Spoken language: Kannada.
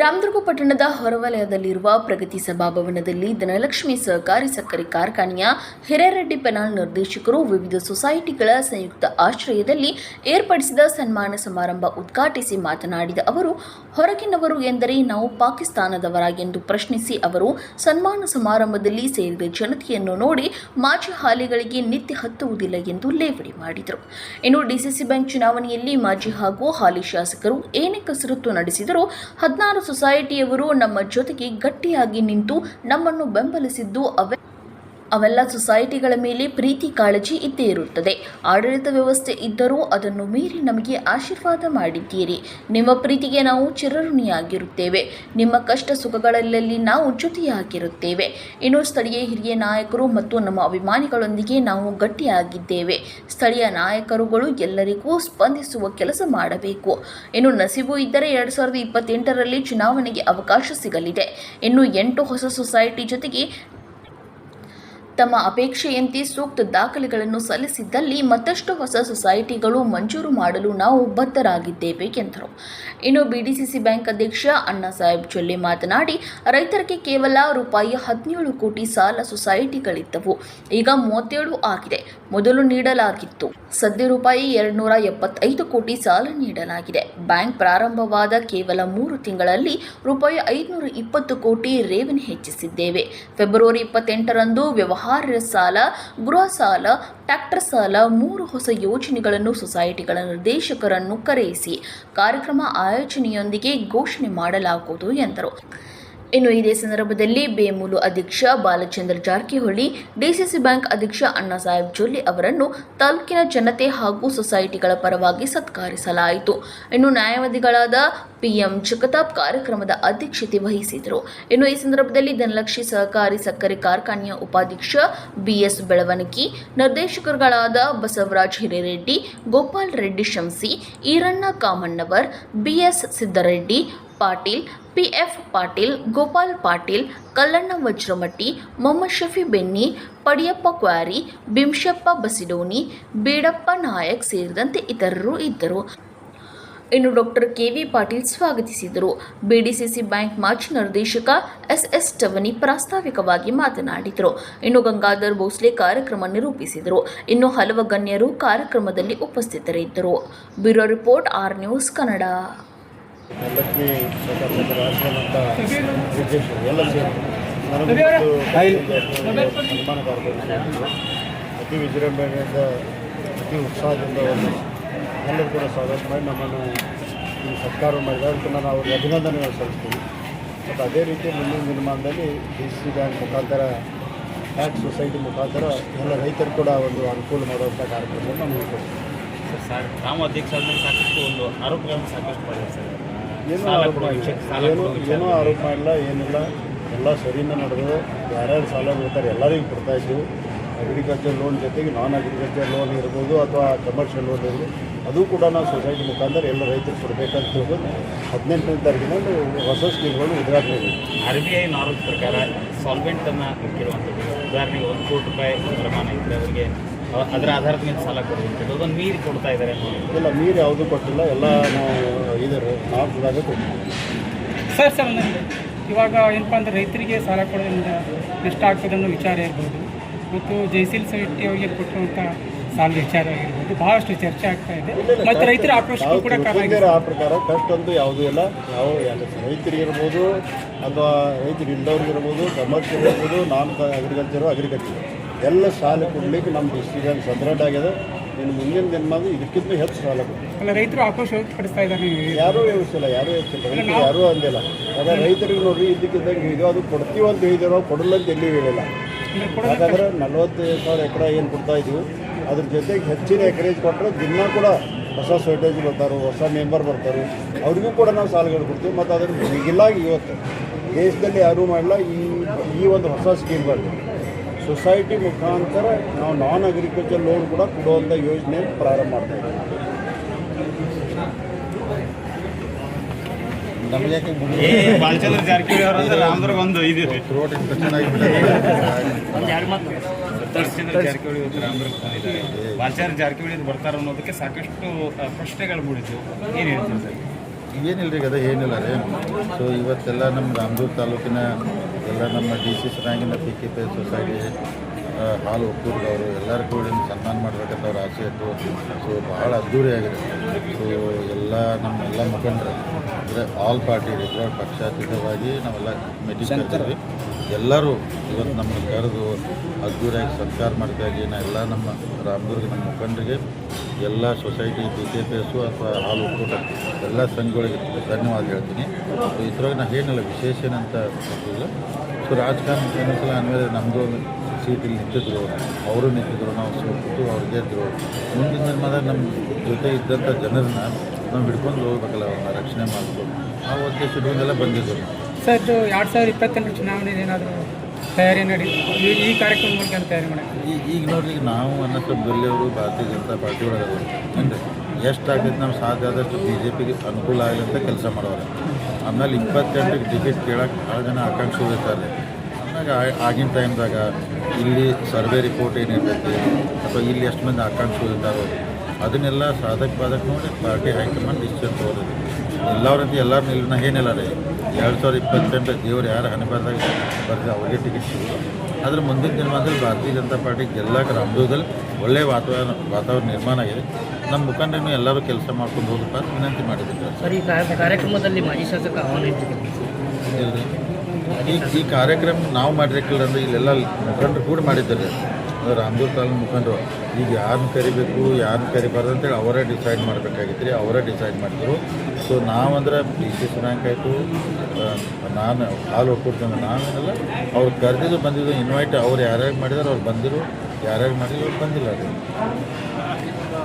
ರಾಮದುರ್ಗ ಪಟ್ಟಣದ ಹೊರವಲಯದಲ್ಲಿರುವ ಪ್ರಗತಿ ಸಭಾಭವನದಲ್ಲಿ ಧನಲಕ್ಷ್ಮಿ ಸಹಕಾರಿ ಸಕ್ಕರೆ ಕಾರ್ಖಾನೆಯ ಹಿರೇರೆಡ್ಡಿ ಪೆನಾಲ್ ನಿರ್ದೇಶಕರು ವಿವಿಧ ಸೊಸೈಟಿಗಳ ಸಂಯುಕ್ತ ಆಶ್ರಯದಲ್ಲಿ ಏರ್ಪಡಿಸಿದ ಸನ್ಮಾನ ಸಮಾರಂಭ ಉದ್ಘಾಟಿಸಿ ಮಾತನಾಡಿದ ಅವರು, ಹೊರಗಿನವರು ಎಂದರೆ ನಾವು ಪಾಕಿಸ್ತಾನದವರ ಎಂದು ಪ್ರಶ್ನಿಸಿ ಅವರು, ಸನ್ಮಾನ ಸಮಾರಂಭದಲ್ಲಿ ಸೇರಿದ ಜನತೆಯನ್ನು ನೋಡಿ ಮಾಜಿ ಹಾಲಿಗಳಿಗೆ ನಿತ್ಯ ಹತ್ತುವುದಿಲ್ಲ ಎಂದು ಲೇವಡಿ ಮಾಡಿದರು. ಇನ್ನು ಡಿಸಿಸಿ ಬ್ಯಾಂಕ್ ಚುನಾವಣೆಯಲ್ಲಿ ಮಾಜಿ ಹಾಗೂ ಹಾಲಿ ಶಾಸಕರು ಏನೇ ಕಸರತ್ತು ನಡೆಸಿದರೂ ಹದಿನಾರು ಸೊಸೈಟಿಯವರು ನಮ್ಮ ಜೊತೆಗೆ ಗಟ್ಟಿಯಾಗಿ ನಿಂತು ನಮ್ಮನ್ನು ಬೆಂಬಲಿಸಿದ್ದು ಅವೆ ಅವೆಲ್ಲ ಸೊಸೈಟಿಗಳ ಮೇಲೆ ಪ್ರೀತಿ ಕಾಳಜಿ ಇದ್ದೇ ಇರುತ್ತದೆ. ಆಡಳಿತ ವ್ಯವಸ್ಥೆ ಇದ್ದರೂ ಅದನ್ನು ಮೀರಿ ನಮಗೆ ಆಶೀರ್ವಾದ ಮಾಡಿದ್ದೀರಿ. ನಿಮ್ಮ ಪ್ರೀತಿಗೆ ನಾವು ಚಿರಋಣಿಯಾಗಿರುತ್ತೇವೆ. ನಿಮ್ಮ ಕಷ್ಟ ಸುಖಗಳಲ್ಲಿ ನಾವು ಜೊತೆಯಾಗಿರುತ್ತೇವೆ ಇನ್ನು ಸ್ಥಳೀಯ ಹಿರಿಯ ನಾಯಕರು ಮತ್ತು ನಮ್ಮ ಅಭಿಮಾನಿಗಳೊಂದಿಗೆ ನಾವು ಗಟ್ಟಿಯಾಗಿದ್ದೇವೆ. ಸ್ಥಳೀಯ ನಾಯಕರುಗಳು ಎಲ್ಲರಿಗೂ ಸ್ಪಂದಿಸುವ ಕೆಲಸ ಮಾಡಬೇಕು. ಇನ್ನು ನಸೀಬು ಇದ್ದರೆ ಎರಡು ಸಾವಿರದ ಇಪ್ಪತ್ತೆಂಟರಲ್ಲಿ ಚುನಾವಣೆಗೆ ಅವಕಾಶ ಸಿಗಲಿದೆ. ಇನ್ನು ಎಂಟು ಹೊಸ ಸೊಸೈಟಿ ಜೊತೆಗೆ ತಮ್ಮ ಅಪೇಕ್ಷೆಯಂತೆ ಸೂಕ್ತ ದಾಖಲೆಗಳನ್ನು ಸಲ್ಲಿಸಿದ್ದಲ್ಲಿ ಮತ್ತಷ್ಟು ಹೊಸ ಸೊಸೈಟಿಗಳು ಮಂಜೂರು ಮಾಡಲು ನಾವು ಬದ್ಧರಾಗಿದ್ದೇವೆ ಎಂದರು. ಇನ್ನು ಬಿಡಿಸಿಸಿ ಬ್ಯಾಂಕ್ ಅಧ್ಯಕ್ಷ ಅಣ್ಣಾ ಸಾಹೇಬ್ ಜೊಲ್ಲೆ ಮಾತನಾಡಿ, ರೈತರಿಗೆ ಕೇವಲ ರೂಪಾಯಿ ಹದಿನೇಳು ಕೋಟಿ ಸಾಲ ಸೊಸೈಟಿಗಳಿದ್ದವು. ಈಗ ಮೂವತ್ತೇಳು ಆಗಿದೆ. ಮೊದಲು ನೀಡಲಾಗಿತ್ತು. ಸದ್ಯ ರೂಪಾಯಿ ಎರಡುನೂರ ಎಪ್ಪತ್ತೈದು ಕೋಟಿ ಸಾಲ ನೀಡಲಾಗಿದೆ. ಬ್ಯಾಂಕ್ ಪ್ರಾರಂಭವಾದ ಕೇವಲ ಮೂರು ತಿಂಗಳಲ್ಲಿ ರೂಪಾಯಿ ಐದುನೂರ ಇಪ್ಪತ್ತು ಕೋಟಿ ರೇವನ್ ಹೆಚ್ಚಿಸಿದ್ದೇವೆ. ಫೆಬ್ರವರಿ ಇಪ್ಪತ್ತೆಂಟರಂದು ವ್ಯವಹಾರ ಸಾಲ, ಗೃಹ ಸಾಲ, ಟ್ರ್ಯಾಕ್ಟರ್ ಸಾಲ, ಮೂರು ಹೊಸ ಯೋಜನೆಗಳನ್ನು ಸೊಸೈಟಿಗಳ ನಿರ್ದೇಶಕರನ್ನು ಕರೆಯಿಸಿ. ಕಾರ್ಯಕ್ರಮ ಆಯೋಜನೆಯೊಂದಿಗೆ ಘೋಷಣೆ ಮಾಡಲಾಗುವುದು ಎಂದರು. ಇನ್ನು ಇದೇ ಸಂದರ್ಭದಲ್ಲಿ ಬೇಮೂಲು ಅಧ್ಯಕ್ಷ ಬಾಲಚಂದ್ರ ಜಾರಕಿಹೊಳಿ, ಡಿಸಿಸಿ ಬ್ಯಾಂಕ್ ಅಧ್ಯಕ್ಷ ಅಣ್ಣಾ ಸಾಹೇಬ್ ಜೊಲ್ಲಿ ಅವರನ್ನು ತಾಲೂಕಿನ ಜನತೆ ಹಾಗೂ ಸೊಸೈಟಿಗಳ ಪರವಾಗಿ ಸತ್ಕರಿಸಲಾಯಿತು. ಇನ್ನು ನ್ಯಾಯವಾದಿಗಳಾದ ಪಿಎಂ ಜಗತಾಪ್ ಕಾರ್ಯಕ್ರಮದ ಅಧ್ಯಕ್ಷತೆ ವಹಿಸಿದರು ಇನ್ನು ಈ ಸಂದರ್ಭದಲ್ಲಿ ಧನಲಕ್ಷ್ಮಿ ಸಹಕಾರಿ ಸಕ್ಕರೆ ಕಾರ್ಖಾನೆಯ ಉಪಾಧ್ಯಕ್ಷ ಬಿಎಸ್ ಬೆಳವಣಿಗಿ, ನಿರ್ದೇಶಕರುಗಳಾದ ಬಸವರಾಜ್ ಹಿರೇರೆಡ್ಡಿ, ಗೋಪಾಲ್ ರೆಡ್ಡಿ ಶಂಸಿ, ಈರಣ್ಣ ಕಾಮಣ್ಣವರ್, ಬಿಎಸ್ ಸಿದ್ದರೆಡ್ಡಿ ಪಾಟೀಲ್, ಪಿಎಫ್ ಪಾಟೀಲ್, ಗೋಪಾಲ್ ಪಾಟೀಲ್, ಕಲ್ಲಣ್ಣ ವಜ್ರಮಟ್ಟಿ, ಮೊಹಮ್ಮದ್ ಶಫಿ ಬೆನ್ನಿ, ಪಡಿಯಪ್ಪ ಕ್ವಾರಿ ಬಿಂಶಪ್ಪ ಬಸಿಡೋನಿ ಬೀಡಪ್ಪ ನಾಯಕ್ ಸೇರಿದಂತೆ ಇತರರು ಇದ್ದರು. ಇನ್ನು ಡಾಕ್ಟರ್ ಕೆ ವಿ ಪಾಟೀಲ್ ಸ್ವಾಗತಿಸಿದರು. ಬಿಡಿಸಿಸಿ ಬ್ಯಾಂಕ್ ಮಾಜಿ ನಿರ್ದೇಶಕ ಎಸ್ ಎಸ್ ಟವನಿ ಪ್ರಾಸ್ತಾವಿಕವಾಗಿ ಮಾತನಾಡಿದರು. ಇನ್ನು ಗಂಗಾಧರ್ ಭೋಸ್ಲೆ ಕಾರ್ಯಕ್ರಮ ನಿರೂಪಿಸಿದರು. ಇನ್ನು ಹಲವು ಗಣ್ಯರು ಕಾರ್ಯಕ್ರಮದಲ್ಲಿ ಉಪಸ್ಥಿತರಿದ್ದರು. Bureau report R news Kannada. Lakshmi ಸಹಕಾರ ಆಶ್ರಮ ಅಂತ ಉದ್ದೇಶ ಎಲ್ಲ ಸೇರಿ ನನಗೊಂದು ಸನ್ಮಾನ ಕಾರ್ಯಕ್ರಮ ಅತಿ ವಿಜೃಂಭಣೆಯಿಂದ ಅತಿ ಉತ್ಸಾಹದಿಂದ ಒಂದು ಎಲ್ಲರೂ ಕೂಡ ಸ್ವಾಗತ ಮಾಡಿ ನಮ್ಮನ್ನು ಈ ಸತ್ಕಾರ ಮಾಡಿದ. ಅದಕ್ಕೆ ನಾನು ಅವ್ರಿಗೆ ಅಭಿನಂದನೆ ಸಲ್ಲಿಸ್ತೀನಿ. ಮತ್ತು ಅದೇ ರೀತಿ ಮುಂದಿನ ದಿನಮಾನದಲ್ಲಿ ಡಿ ಸಿ ಬ್ಯಾಂಕ್ ಮುಖಾಂತರ ಟ್ಯಾಕ್ಸ್ ಸೊಸೈಟಿ ಮುಖಾಂತರ ಎಲ್ಲ ರೈತರು ಕೂಡ ಒಂದು ಅನುಕೂಲ ಮಾಡುವಂಥ ಕಾರ್ಯಕ್ರಮವನ್ನು ನಾವು ನೋಡ್ಕೊಳ್ತೀವಿ ಸರ್ ಸರ್ ಗ್ರಾಮ ಅಧ್ಯಕ್ಷ ಸಾಕಷ್ಟು ಒಂದು ಆರೋಪಗಳನ್ನು ಸಾಕಷ್ಟು ಮಾಡಿದೆ ಸರ್. ಏನೂ ಆರೋಪ ಏನು ಏನೂ ಆರೋಪ ಮಾಡಿಲ್ಲ ಏನಿಲ್ಲ. ಎಲ್ಲ ಸರಿಯಿಂದ ನಡೆದು ಯಾರ್ಯಾರು ಸಾಲ ಕೊಡ್ತಾರೆ ಎಲ್ಲರಿಗೂ ಕೊಡ್ತಾ ಇದ್ದೀವಿ ಅಗ್ರಿಕಲ್ಚರ್ ಲೋನ್ ಜೊತೆಗೆ ನಾನ್ ಅಗ್ರಿಕಲ್ಚರ್ ಲೋನ್ ಇರ್ಬೋದು ಅಥವಾ ಕಮರ್ಷಿಯಲ್ ಲೋನ್ ಇರ್ಬೋದು. ಅದು ಕೂಡ ನಾವು ಸೊಸೈಟಿ ಮುಖಾಂತರ ಎಲ್ಲ ರೈತರು ಕೊಡಬೇಕಂತ ಹೇಳ್ಬೋದು ಹದಿನೆಂಟನೇ ತಾರೀಕಿನಲ್ಲಿ ಹೊಸ ಸ್ಕೀಮ್ಗಳು ಉದ್ಘಾಟನೆ ಇದೆ ಆರ್ ಬಿ ಐ ನಾರ್ಮ್ಸ್ ಪ್ರಕಾರ ಸಾಲ್ವೆಂಟನ್ನು ಕೇಳುವಂಥದ್ದು ಉದಾಹರಣೆಗೆ ಒಂದು ಕೋಟಿ ರೂಪಾಯಿ ಪ್ರಮಾಣ ಇದ್ದರೆ ಅವರಿಗೆ ಅದರ ಆಧಾರದ ಮೇಲೆ ಸಾಲ ಕೊಡುವಂಥದ್ದು ಅದೊಂದು ನೀರು ಕೊಡ್ತಾ ಇದ್ದಾರೆ ಇಲ್ಲ ನೀರು ಯಾವುದೂ ಕೊಟ್ಟಿಲ್ಲ. ಎಲ್ಲ ನಾವು ಇದರ. ನಾಲ್ಕದಾಗ ಕೊಟ್ಟಿದ್ದೀವಿ ಸರ್ ಸರ್ ನನಗೆ ಇವಾಗ ಏನಪ್ಪ ಅಂದರೆ ರೈತರಿಗೆ ಸಾಲ ಕೊಡೋದ್ರಿಂದ ನಷ್ಟ ಆಗ್ತದೆ ಅನ್ನೋ ವಿಚಾರ ಇರ್ಬೋದು. ಮತ್ತು ಜೈಸಿಲ್ ಸೊಸೈಟಿ ಅವರಿಗೆ ಕೊಟ್ಟಿರುವಂಥ ಸಾಲದ ವಿಚಾರ ಆಗಿರ್ಬೋದು. ಭಾಳಷ್ಟು ಚರ್ಚೆ ಆಗ್ತಾ ಇದೆ. ಮತ್ತು ರೈತರ ಆಕ್ರೋಶಕ್ಕೂ ನಾವು ಕೂಡ ಕಾರಣ ಆ ಪ್ರಕಾರ ಕಷ್ಟ ಅಂತೂ ಯಾವುದೂ ಇಲ್ಲ. ಯಾವ ಯಾರು ರೈತರಿಗಿರ್ಬೋದು ಅಥವಾ ರೈತರು ಇಲ್ಲದವ್ರಿಗಿರ್ಬೋದು ಕಮರ್ಷಿಯಲ್ ಇರ್ಬೋದು. ನಾನ್ ಅಗ್ರಿಕಲ್ಚರು ಅಗ್ರಿಕಲ್ಚರ್ ಎಲ್ಲ ಸಾಲ ಕೊಡ್ಲಿಕ್ಕೆ ನಮ್ಮ ಡಿಸ್ಟ್ರಿಕ್ಟ್ ಸದೃಢ ಆಗಿದೆ. ಇನ್ನು ಮುಂದಿನ ದಿನಮಾನ ಇದಕ್ಕಿಂತ ಹೆಚ್ಚು ಸಾಲ ಕೊಡ್ತೀವಿ. ರೈತರು ಆಕ್ರೋಶ ವ್ಯಕ್ತಪಡಿಸ್ತಾ ಇದ್ದಾರೆ. ಯಾರೂ ವ್ಯವಸ್ಥಿಲ್ಲ ಯಾರೂ ರೈತರು ಯಾರೂ ಅಂದಿಲ್ಲ. ಅದ ರೈತರಿಗೆ ನೋಡ್ರಿ ಇದಕ್ಕಿದ್ದಂಗೆ ಇದು ಅದು ಕೊಡ್ತೀವಿ ಅಂತ ಹೇಳಿದಿರೋ ಕೊಡಲ್ಲ ಅಂತ ಎಲ್ಲಿ ಹೇಳಿಲ್ಲ. ಯಾಕಂದ್ರೆ ನಲವತ್ತೈದು ಸಾವಿರ ಎಕರೆ ಏನು ಕೊಡ್ತಾ ಇದ್ದೀವಿ ಅದ್ರ ಜೊತೆಗೆ ಹೆಚ್ಚಿನ ಎಕರೇಜ್ ಕೊಟ್ಟರೆ ದಿನ ಕೂಡ ಹೊಸ ಸೊಸೈಟೇಜ್ ಬರ್ತಾರೆ ಹೊಸ ಮೆಂಬರ್ ಬರ್ತಾರೆ ಅವ್ರಿಗೂ ಕೂಡ ನಾವು ಸಾಲಗಳು ಕೊಡ್ತೀವಿ. ಮತ್ತು ಅದ್ರ ಈಗಿಲ್ಲ ಇವತ್ತು ದೇಶದಲ್ಲಿ ಯಾರೂ ಮಾಡಲ್ಲ ಈ ಈ ಒಂದು ಹೊಸ ಸ್ಕೀಮ್ಗಳು ಸೊಸೈಟಿ ಮುಖಾಂತರ ನಾವು ನಾನ್ ಅಗ್ರಿಕಲ್ಚರ್ ಲೋನ್ ಕೂಡ ಕೊಡುವಂಥ ಯೋಜನೆ ಪ್ರಾರಂಭ ಮಾಡ್ತಾ ಬಾಲಚಂದ್ರ ಜಾರಕಿಹೊಳಿ ಬರ್ತಾರೆ ಅನ್ನೋದಕ್ಕೆ ಸಾಕಷ್ಟು ಪ್ರಶ್ನೆಗಳು ಮೂಡಿದ್ದು ಏನು ಹೇಳ್ತೀವಿ ಸರ್? ಏನಿಲ್ಲ ರೀ ಅದ ಏನಿಲ್ಲ ರೀ. ಸೊ ಇವತ್ತೆಲ್ಲ ನಮ್ಮ ರಾಮದೂರ್ ತಾಲೂಕಿನ ಎಲ್ಲ ನಮ್ಮ ಡಿ ಸಿ ಬ್ಯಾಂಕಿನ ಪಿ ಕೆ ಪಿ ಸೊಸೈಟಿ. ಹಾಲು ಒಕ್ಕೂಟದವರು ಎಲ್ಲರೂ ಕೂಡ ಸನ್ಮಾನ ಮಾಡ್ಬೇಕಂತ ಅವ್ರ ಆಸೆ ಇತ್ತು. ಸೊ ಭಾಳ ಅದ್ಧೂರಿಯಾಗಿದೆ ಸೊ ಎಲ್ಲ ನಮ್ಮ ಎಲ್ಲ ಮುಖಂಡರು ಅಂದರೆ ಆಲ್ ಪಾರ್ಟಿ ಇದ್ರ ಪಕ್ಷಾತೀತವಾಗಿ ನಾವೆಲ್ಲ ಮೀಟಿಂಗ್ ಇರ್ತೀವಿ ಎಲ್ಲರೂ ಇವತ್ತು ನಮ್ಮನ್ನು ಕರೆದು ಅದ್ದೂರಿಯಾಗಿ ಸತ್ಕಾರ ಮಾಡ್ತಾಗಿ ನಾ ಎಲ್ಲ ನಮ್ಮ ರಾಮದುರ್ಗ ನಮ್ಮ ಮುಖಂಡರಿಗೆ ಎಲ್ಲ society B K P S ಅಥವಾ ಹಾಲು ಒಕ್ಕೂಟ ಎಲ್ಲ ಸಂಘಗಳಿಗೆ ಧನ್ಯವಾದ ಹೇಳ್ತೀನಿ. ಸೊ ಇದ್ರೊಳಗೆ ನಾ ಏನಿಲ್ಲ ವಿಶೇಷ ಏನಂತ ಗೊತ್ತಿಲ್ಲ. ಸೊ ರಾಜಕಾರಣ ಅನ್ವಯ ನಮ್ಮದು ಒಂದು ಸೀಟಲ್ಲಿ ನಿಂತಿದ್ರು ಅವರು ನಿಂತಿದ್ರು ನಾವು ಸೋತು ಅವ್ರು ಗೆದ್ದರು ಮುಂದಿನ ನಿರ್ಮಾಣ ನಮ್ಮ ಜೊತೆ ಇದ್ದಂಥ ಜನರನ್ನ ನಾವು ಹಿಡ್ಕೊಂಡು ಹೋಗ್ಬೇಕಲ್ಲ ಅವ್ರನ್ನ ರಕ್ಷಣೆ ಮಾಡಬೇಕು. ಆ ಉದ್ದೇಶ ಇಟ್ಕೊಂಡೆಲ್ಲ ಬಂದಿದ್ದರು ಸರ್ ಇದು ಎರಡು ಸಾವಿರದ ಇಪ್ಪತ್ತೆಂಟು ಚುನಾವಣೆ ಏನಾದರೂ ತಯಾರಿ ನಡಿ ಈ- ಕಾರ್ಯಕ್ರಮ ಮೂಲಕ ತಯಾರಿ ಮಾಡಿ. ಈ ಈಗ ನೋಡ್ರಿ ಈಗ ನಾವು ಅನ್ನೋ ದೊಲ್ಲೆಯವರು ಭಾರತೀಯ ಜನತಾ ಪಾರ್ಟಿ ಒಳಗೆ ಅಂದರೆ. ಎಷ್ಟು ಆಗೈತೆ ನಾವು ಸಾಧ್ಯ ಆದಷ್ಟು ಬಿ ಜೆ ಪಿಗೆ ಅನುಕೂಲ ಆಗಲಿ ಅಂತ ಕೆಲಸ ಮಾಡೋರು. ಆಮೇಲೆ ಇಪ್ಪತ್ತೆಂಟಕ್ಕೆ ಟಿಕೆಟ್ ಕೇಳೋಕೆ ಭಾಳ ಜನ ಆಕಾಂಕ್ಷಿ ಇರ್ತಾರೆ. ಆಮ್ಯಾಗ ಆ- ಆಗಿನ ಟೈಮ್ದಾಗ ಇಲ್ಲಿ ಸರ್ವೆ ರಿಪೋರ್ಟ್ ಏನಿರ್ತೈತಿ ಅಥವಾ ಇಲ್ಲಿ ಎಷ್ಟು ಮಂದಿ ಆಕಾಂಕ್ಷಿ ಇದ್ದಾರೋ ಅದನ್ನೆಲ್ಲ ಸಾಧಕ ಬಾಧಕ ನೋಡಿ ಪಾರ್ಟಿ ಹೈಕಮಾಂಡ್ ಡಿಸಿಷನ್ ತಗೋದು ಎಲ್ಲರಂತ ಎಲ್ಲರೂ ಇಲ್ಲಿನ ಏನಿಲ್ಲ ರೀ. ಎರಡು ಸಾವಿರದ ಇಪ್ಪತ್ತೆಂಟು ದೇವ್ರು ಯಾರು ಹಣೆಬಾರ್ದಾಗ ಬರ್ದು ಅವ್ರಿಗೆ ಟಿಕೆಟ್ ಸಿಗೋದು. ಆದರೆ ಮುಂದಿನ ದಿನಮಾನದಲ್ಲಿ ಭಾರತೀಯ ಜನತಾ ಪಾರ್ಟಿ ಗೆಲ್ಲಕ್ಕೆ ರಾಮದುರ್ಗದಲ್ಲಿ ಒಳ್ಳೆಯ ವಾತಾವರಣ ವಾತಾವರಣ ನಿರ್ಮಾಣ ಆಗಿದೆ. ನಮ್ಮ ಮುಖಂಡರು ಎಲ್ಲರೂ ಕೆಲಸ ಮಾಡ್ಕೊಂಡು ಹೋಗಪ್ಪ ಅಂತ ವಿನಂತಿ ಮಾಡಿದ್ದೀನಿ. ಸರ್ ಈ ಕಾರ್ಯ- ಕಾರ್ಯಕ್ರಮದಲ್ಲಿ ಮಾಜಿ ಶಾಸಕ ಇಲ್ರಿ. ಈ ಈ ಕಾರ್ಯಕ್ರಮ ನಾವು ಮಾಡಿರಕ್ಕಿಲ್ಲ ಅಂದ್ರೆ ಇಲ್ಲೆಲ್ಲ ಮುಖಂಡರು ಕೂಡ ಮಾಡಿದ್ದಾರೆ. ಅಂದ್ರೆ ರಾಮದೂರ್ ತಾಲೂಕು ಮುಖಂಡರು. ಈಗ ಯಾರನ್ನ ಕರಿಬೇಕು ಯಾರನ್ನ ಕರಿಬಾರ್ದು ಅಂತೇಳಿ ಅವರೇ ಡಿಸೈಡ್ ಮಾಡಬೇಕಾಗಿತ್ತು ರೀ. ಅವರೇ ಡಿಸೈಡ್ ಮಾಡಿದ್ರು. ಸೊ ನಾವಂದ್ರೆ ಪಿ ಸಿ ಬ್ಯಾಂಕ್ ಆಯಿತು. ನಾನು ಹಾಲು ಒಕ್ಕೂಡ್ತಂದ್ರೆ ನಾವೇನಲ್ಲ ಅವ್ರು ಕರೆದಿದ್ದು ಬಂದಿದ್ದು ಇನ್ವೈಟ್ ಅವ್ರು ಯಾರ್ಯಾರು ಮಾಡಿದಾರೆ ಅವ್ರು ಬಂದಿರು. ಯಾರ್ಯಾರು ಮಾಡಿದ್ರು ಅವ್ರು ಬಂದಿಲ್ಲ ಅದು.